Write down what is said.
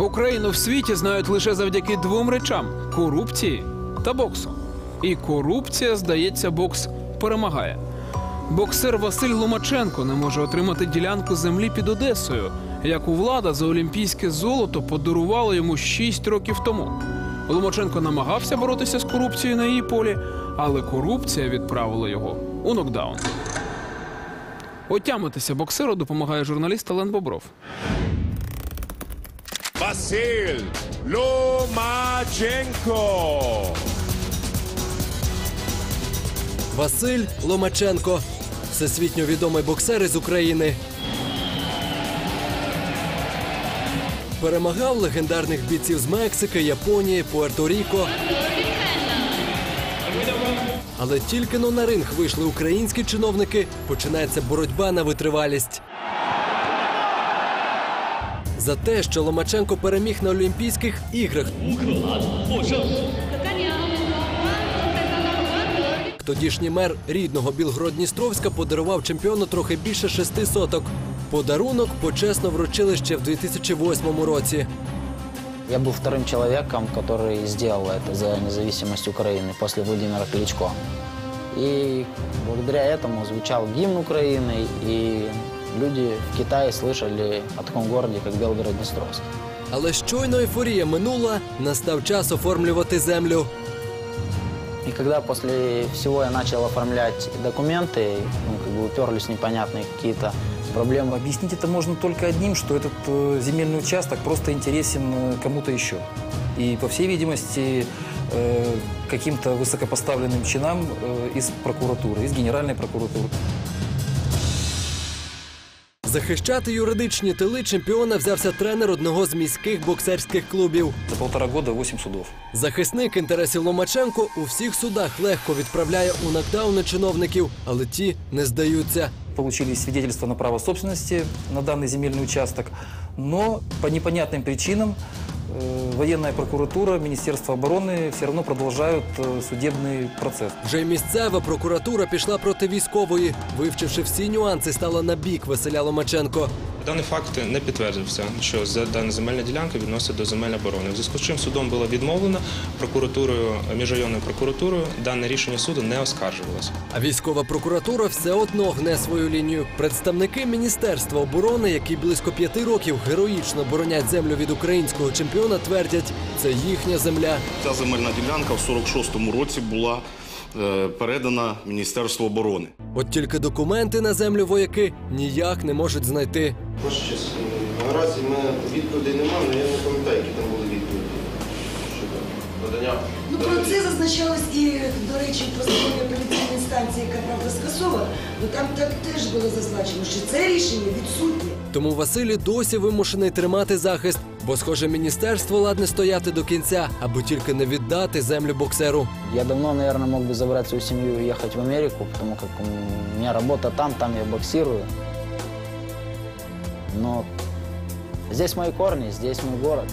Україну в світі знають лише завдяки двом речам: корупції та боксу. І корупція, здається, бокс перемагає. Боксер Василь Ломаченко не може отримати ділянку землі під Одесою, яку влада за олімпійське золото подарувала йому 6 років тому. Ломаченко намагався боротися з корупцією на її полі, але корупція відправила його у нокдаун. Отямитися боксеру допомагає журналіст Олен Бобров. Василь Ломаченко. Василь Ломаченко, всесвітньо відомий боксер із України. Перемагав легендарних бійців з Мексики, Японії, Пуерто-Ріко. Але тільки но на ринг вийшли українські чиновники, починається боротьба на витривалість За те, що Ломаченко переміг на Олімпійських іграх, Тодішній мер рідного Білгород-Дністровська подарував чемпіону трохи більше шести соток. Подарунок почесно вручили ще в 2008 році. Я был вторым человеком, который сделал это за независимость Украины после Владимира Кличко. И благодаря этому звучал гимн Украины, и люди в Китае слышали о таком городе, как Белгород-Днестровск. Але щойно ейфорія минула, настав час оформлювати землю. И когда после всего я начал оформлять документы, ну, как бы уперлись непонятные какие-то проблемы. Объяснить это можно только одним, что этот э, земельный участок просто интересен э, кому-то еще. И, по всей видимости, э, каким-то высокопоставленным чинам э, из прокуратуры, из Генеральной прокуратуры. Захищати юридичні тили чемпіона взявся тренер одного з міських боксерських клубів. За полтора года 8 судов. Захисник інтересів Ломаченко у всіх судах легко відправляє у нокдауни чиновників, але ті не здаються. Получили свидетельство на право собственности на данный земельный участок, но по непонятным причинам э, военная прокуратура, Министерство обороны все равно продолжают э, судебный процесс. Вже й місцева прокуратура пішла проти військової. Вивчивши всі нюанси, стала на бік Василя Ломаченко. Даний факт не підтвердився, що за- дана земельна ділянка відносить до земель оборони. В зв'язку з чим судом було відмовлено прокуратурою, міжрайонною прокуратурою. Дане рішення суду не оскаржувалося. А військова прокуратура все одно гне свою лінію. Представники Міністерства оборони, які близько п'яти років героїчно боронять землю від українського чемпіона, твердять, це їхня земля. Ця земельна ділянка в 46-му році була е, передана Міністерству оборони. От тільки документи на землю вояки ніяк не можуть знайти. Ваша честь, е, наразі ми відповідей немає, але я не пам'ятаю, які там були відповіді щодо надання. Ну про це зазначалось і, до речі, в постанові апеляційної інстанції, яка правда скасована, бо там так теж було зазначено, що це рішення відсутнє. Тому Василь і досі вимушений тримати захист, бо, схоже, міністерство ладне стояти до кінця, аби тільки не віддати землю боксеру. Я давно, наверное, мог бы забрать свою семью и їхати в Америку, потому как у меня работа там, там я боксирую. Но здесь мои корни, здесь мой город.